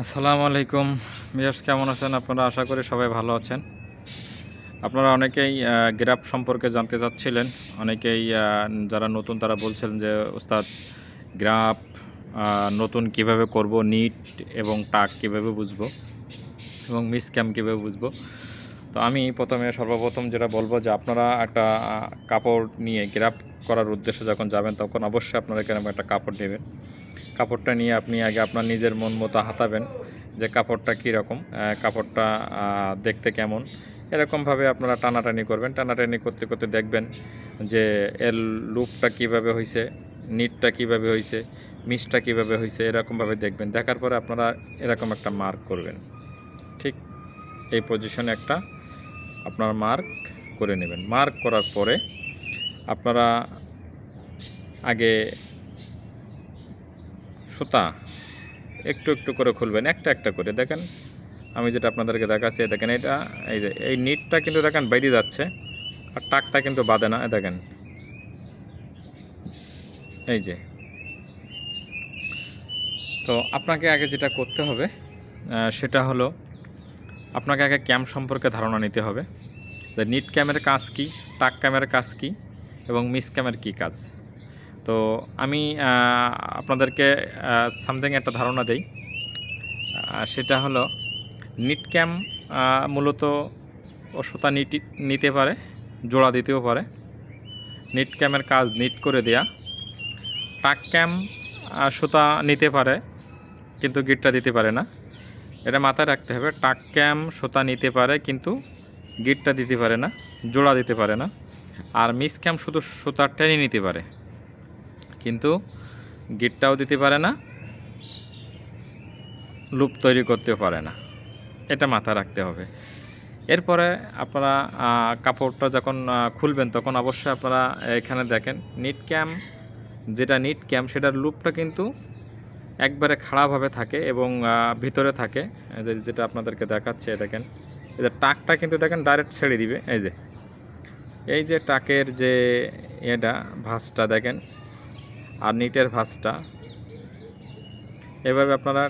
আসসালামু আলাইকুম। মিয়াস কেমন আছেন? আপনারা আশা করি সবাই ভালো আছেন। আপনারা অনেকেই গ্রাফ সম্পর্কে জানতে চাচ্ছিলেন। অনেকেই যারা নতুন, তারা বলছিলেন যে, ওস্তাদ, গ্রাফ নতুন কীভাবে করব, নিট এবং টাক কীভাবে বুঝব এবং মিস ক্যাম কীভাবে বুঝব? তো আমি প্রথমে সর্বপ্রথম যেটা বলব যে, আপনারা একটা কাপড় নিয়ে গ্রাফ করার উদ্দেশ্যে যখন যাবেন, তখন অবশ্যই আপনারা এরকম একটা কাপড় নেবেন। কাপড়টা নিয়ে আপনি আগে আপনার নিজের মন মতো হাতাবেন যে কাপড়টা কীরকম কাপড়টা দেখতে কেমন। এরকমভাবে আপনারা টানাটানি করবেন। টানাটানি করতে করতে দেখবেন যে এর লুপটা কীভাবে হয়েছে নিটটা কীভাবে হয়েছে মিসটা কীভাবে হয়েছে এরকমভাবে দেখবেন। দেখার পরে আপনারা এরকম একটা মার্ক করবেন। ঠিক এই পজিশনে একটা আপনার মার্ক করে নেবেন। মার্ক করার পরে আপনারা আগে সুতা, একটু একটু করে খুলবেন, একটা একটা করে। দেখেন, আমি যেটা আপনাদেরকে দেখাচ্ছি দেখেন এটা, এই যে, এই নিটটা কিন্তু দেখেন বাইরে যাচ্ছে, আর টাকটা কিন্তু বাঁধে না দেখেন। এই যে। তো আপনাকে আগে যেটা করতে হবে সেটা হলো, আপনাকে আগে ক্যাম সম্পর্কে ধারণা নিতে হবে, যে নিট ক্যামের কাজ কী, টাক ক্যামের কাজ কী, এবং মিস ক্যামের কী কাজ। তো আমি আপনাদেরকে সামথিং একটা ধারণা দেই। সেটা হলো নিট ক্যাম মূলত সুতা নিতে পারে জোড়া দিতেও পারে। নিট ক্যামের কাজ নিট করে দেয়া। টাক ক্যাম আহ, সুতা নিতে পারে কিন্তু গিটটা দিতে পারে না। এটা মাথায় রাখতে হবে টাক ক্যাম সুতা নিতে পারে কিন্তু গিটটা দিতে পারে না জোড়া দিতে পারে না। আর মিস ক্যাম শুধু সুতা টেনে নিতে পারে। কিন্তু গিটটাও দিতে পারে না, লুপ তৈরি করতেও পারে না। এটা মাথায় রাখতে হবে। এরপরে আপনারা কাপড়টা যখন খুলবেন তখন অবশ্যই আপনারা এখানে দেখেন নিট ক্যাম যেটা নিট ক্যাম সেটার লুপটা কিন্তু একবারে খাড়াভাবে থাকে এবং ভিতরে থাকে। যেটা আপনাদেরকে দেখাচ্ছে দেখেন, এই যে টাকটা কিন্তু দেখেন ডাইরেক্ট ছেড়ে দিবে, এই যে। এই যে টাকের যে এটা ভাঁজটা দেখেন আর নিটের ভাঁজটা। এভাবে আপনারা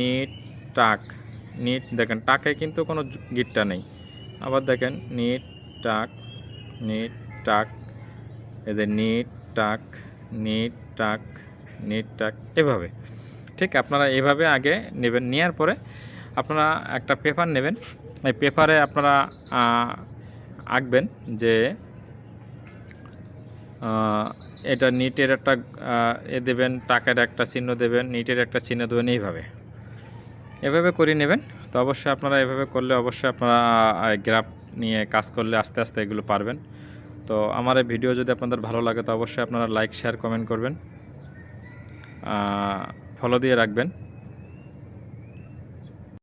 নিট, টাক, নিট দেখেন, টাকে কিন্তু কোনো গিটটা নেই। আবার দেখেন, নিট, টাক নিট, টাক, এই যে নিট, টাক নিট টাক নিট, টাক, এভাবে। ঠিক, আপনারা এভাবে আগে নেবেন, নেওয়ার পরে আপনারা একটা পেপার নেবেন। এই পেপারে আপনারা আঁকবেন যে এটা নিটের একটা এ দেবেন টাকার একটা চিহ্ন দেবেন, নিটের একটা চিহ্ন দেবেন, এইভাবে। এভাবে করে নেবেন। তো অবশ্যই আপনারা এভাবে করলে অবশ্যই আপনারা গ্রাফ নিয়ে কাজ করলে আস্তে আস্তে এগুলো পারবেন। তো আমার এই ভিডিও যদি আপনাদের ভালো লাগে, তো অবশ্যই আপনারা লাইক, শেয়ার, কমেন্ট করবেন। ফলো দিয়ে রাখবেন।